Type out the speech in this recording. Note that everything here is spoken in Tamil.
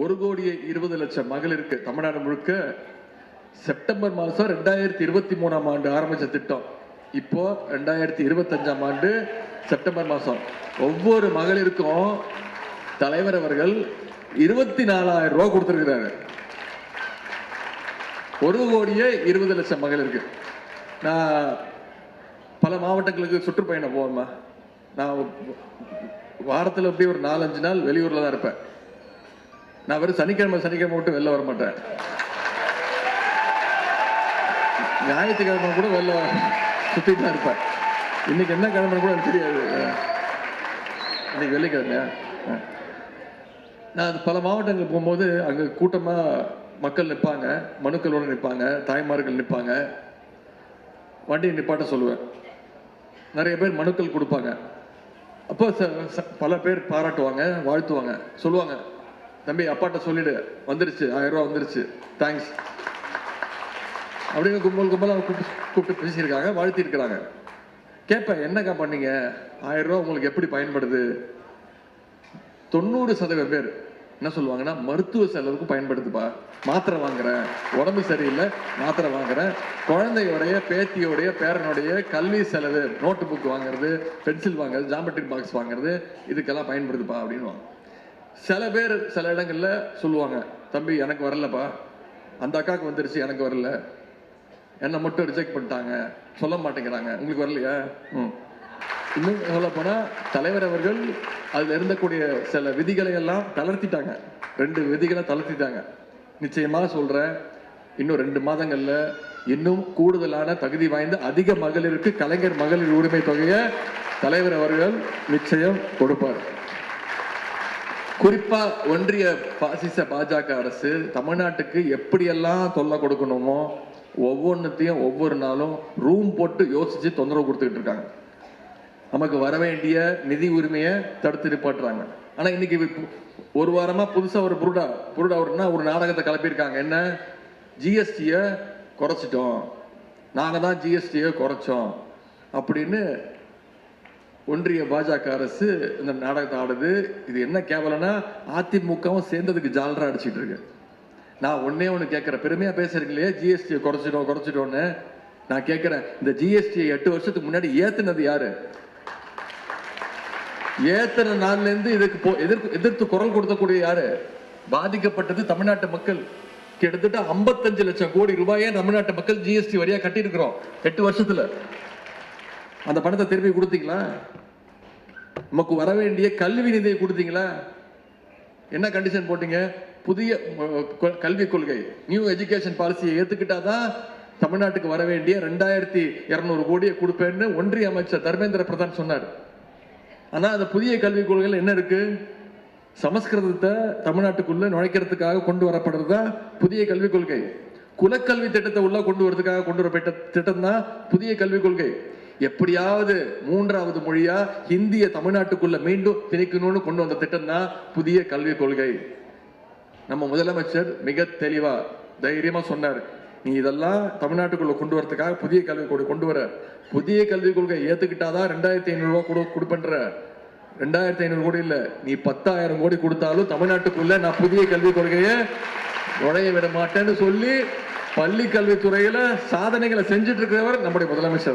ஒரு கோடியே இருபது லட்சம் மகளிருக்கு தமிழ்நாடு முழுக்க செப்டம்பர் மாதம் ரெண்டாயிரத்தி இருபத்தி மூணாம் ஆண்டு ஆரம்பித்த திட்டம். இப்போ ரெண்டாயிரத்தி இருபத்தஞ்சாம் ஆண்டு செப்டம்பர் மாதம். ஒவ்வொரு மகளிருக்கும் தலைவர் அவர்கள் இருபத்தி நாலாயிரம் ரூபா கொடுத்துருக்கிறாரு. ஒரு கோடியே இருபது லட்சம் மகளிருக்கு. நான் பல மாவட்டங்களுக்கு சுற்றுப்பயணம் போவேம்மா. நான் வாரத்தில் எப்படி ஒரு நாலஞ்சு நாள் வெளியூரில் தான் இருப்பேன். நான் வெறும் சனிக்கிழமை சனிக்கிழமை மட்டும் வெளில வர மாட்டேன் ஞாயிற்றுக்கிழமை கூட வெளில சுற்றிட்டு தான் இருப்பேன். இன்னைக்கு என்ன கிழமை கூட எனக்கு தெரியாது. இன்னைக்கு வெள்ளிக்கிழமையா? ஆ. நான் அது பல மாவட்டங்கள் போகும்போது அங்கே கூட்டமாக மக்கள் நிற்பாங்க மனுக்களோடு நிற்பாங்க தாய்மார்கள் நிற்பாங்க வண்டியை நிப்பாட்ட சொல்லுவேன். நிறைய பேர் மனுக்கள் கொடுப்பாங்க. அப்போ ச- பல பேர் பாராட்டுவாங்க வாழ்த்துவாங்க சொல்லுவாங்க. தம்பி அப்பாட்ட சொல்லிடு. வந்துருச்சு. ஆயிரம் ரூபா வந்துருச்சு. தேங்க்ஸ் அப்படின்னு கும்பல் கும்பலாக கூப்பிட்டு கூப்பிட்டு பேசியிருக்காங்க. வாழ்த்திருக்கிறாங்க கேட்பேன் என்னக்கா பண்ணீங்க? ஆயிரம் ரூபா உங்களுக்கு எப்படி பயன்படுது? தொண்ணூறு சதவீதம் பேர் என்ன சொல்லுவாங்கன்னா மருத்துவ செலவுக்கு பயன்படுத்துப்பா மாத்திரை வாங்குறேன். உடம்பு சரியில்லை மாத்திரை வாங்குறேன். குழந்தையோடைய பேத்தியோடைய பேரனுடைய கல்வி செலவு நோட்டு புக் வாங்குறது பென்சில் வாங்குறது ஜாமெட்ரிக் பாக்ஸ் வாங்குறது இதுக்கெல்லாம் பயன்படுத்துப்பா அப்படின்னு சில பேர் சில இடங்களில் சொல்லுவாங்க தம்பி எனக்கு வரலப்பா. அந்த அக்காவுக்கு வந்துருச்சு எனக்கு வரல. என்னை மட்டும் ரிஜெக்ட் பண்ணிட்டாங்க. சொல்ல மாட்டேங்கிறாங்க. உங்களுக்கு வரலையா? ம். இன்னும் சொல்ல தலைவர் அவர்கள் அதில் இருந்தக்கூடிய சில விதிகளை எல்லாம் தளர்த்திட்டாங்க. ரெண்டு விதிகளை தளர்த்திட்டாங்க. நிச்சயமாக சொல்கிறேன் இன்னும் ரெண்டு மாதங்களில் இன்னும் கூடுதலான தகுதி வாய்ந்த அதிக மகளிருக்கு கலைஞர் மகளிர் உரிமை தொகையை தலைவர் அவர்கள் நிச்சயம் கொடுப்பார். குறிப்பா ஒன்றிய பாசிச பாஜக அரசு தமிழ்நாட்டுக்கு எப்படியெல்லாம் தொல்லை கொடுக்கணுமோ ஒவ்வொன்றத்தையும் ஒவ்வொரு நாளும் ரூம் போட்டு யோசிச்சு தொந்தரவு கொடுத்துக்கிட்டு இருக்காங்க. நமக்கு வர வேண்டிய நிதி உரிமையை தடுத்து நிப்பாட்டுறாங்க. ஆனா இன்னைக்கு ஒரு வாரமா புதுசா ஒரு புருடா புருடா ஒருனா ஒரு நாடகத்தை கிளப்பியிருக்காங்க. என்ன? ஜிஎஸ்டியை குறைச்சிட்டோம். நாங்க தான் ஜிஎஸ்டியை குறைச்சோம். அப்படின்னு ஒன்றிய பாஜக அரசு இந்த நாடகத்தை ஆடுது. இது என்ன கேவலம்னா அதிமுகவும் சேர்ந்ததுக்கு ஜாலரா அடிச்சிட்டு இருக்கு. நான் ஒன்னே ஒன்று கேட்குறேன் பெருமையாக பேசுறீங்களே ஜிஎஸ்டியை குறைச்சிட்டோம் குறைச்சிட்டோன்னு நான் கேட்குறேன் இந்த ஜிஎஸ்டியை எட்டு வருஷத்துக்கு முன்னாடி ஏத்துனது யாரு? ஏத்தன நாள்ல இருந்து இதுக்கு போ எதிர்த்து எதிர்த்து குரல் கொடுத்தக்கூடிய யாரு? பாதிக்கப்பட்டது தமிழ்நாட்டு மக்கள். கிட்டத்தட்ட 55 லட்சம் கோடி ரூபாயை தமிழ்நாட்டு மக்கள் ஜிஎஸ்டி வரியா கட்டியிருக்கிறோம் எட்டு வருஷத்துல. அந்த பணத்தை திருப்பி கொடுத்தீங்களா? நமக்கு வர வேண்டிய கல்வி நிதியை கொடுத்தீங்களா? என்ன கண்டிஷன் போட்டீங்க? புதிய கல்விக் கொள்கை நியூ எஜுகேஷன் பாலிசியை ஏற்றுக்கிட்டாதான் தமிழ்நாட்டுக்கு வர வேண்டிய ரெண்டாயிரத்தி இரநூறு கோடியை கொடுப்பேன்னு ஒன்றிய அமைச்சர் தர்மேந்திர பிரதான் சொன்னார். ஆனால் அந்த புதிய கல்விக் கொள்கையில் என்ன இருக்கு? சமஸ்கிருதத்தை தமிழ்நாட்டுக்குள்ள நுழைக்கிறதுக்காக கொண்டு வரப்படுறது தான் புதிய கல்விக் கொள்கை. குலக்கல்வி திட்டத்தை உள்ள கொண்டு வரதுக்காக கொண்டு வரப்பட்ட திட்டம் தான் புதிய கல்விக் கொள்கை. எப்படியாவது மூன்றாவது மொழியா ஹிந்திய தமிழ்நாட்டுக்குள்ள மீண்டும் திணிக்கணும்னு கொண்டு வந்த திட்டம் தான் புதிய கல்விக் கொள்கை. நம்ம முதலமைச்சர் மிக தெளிவா தைரியமா சொன்னார். நீ இதெல்லாம் தமிழ்நாட்டுக்குள்ள கொண்டு வரதுக்காக புதிய கல்விக் கொள்கை கொண்டு வர. புதிய கல்விக் கொள்கை ஏத்துக்கிட்டாதான் ரெண்டாயிரத்தி ஐநூறு ரூபாய் கொடு கொடுப்பன்ற. ரெண்டாயிரத்தி ஐநூறு கோடி இல்லை. நீ பத்தாயிரம் கோடி கொடுத்தாலும் தமிழ்நாட்டுக்குள்ள நான் புதிய கல்விக் கொள்கையை நுழைய விட மாட்டேன்னு சொல்லி பள்ளி கல்வித்துறையில சாதனைகளை செஞ்சுட்டு இருக்கிறவர் நம்முடைய முதலமைச்சர்.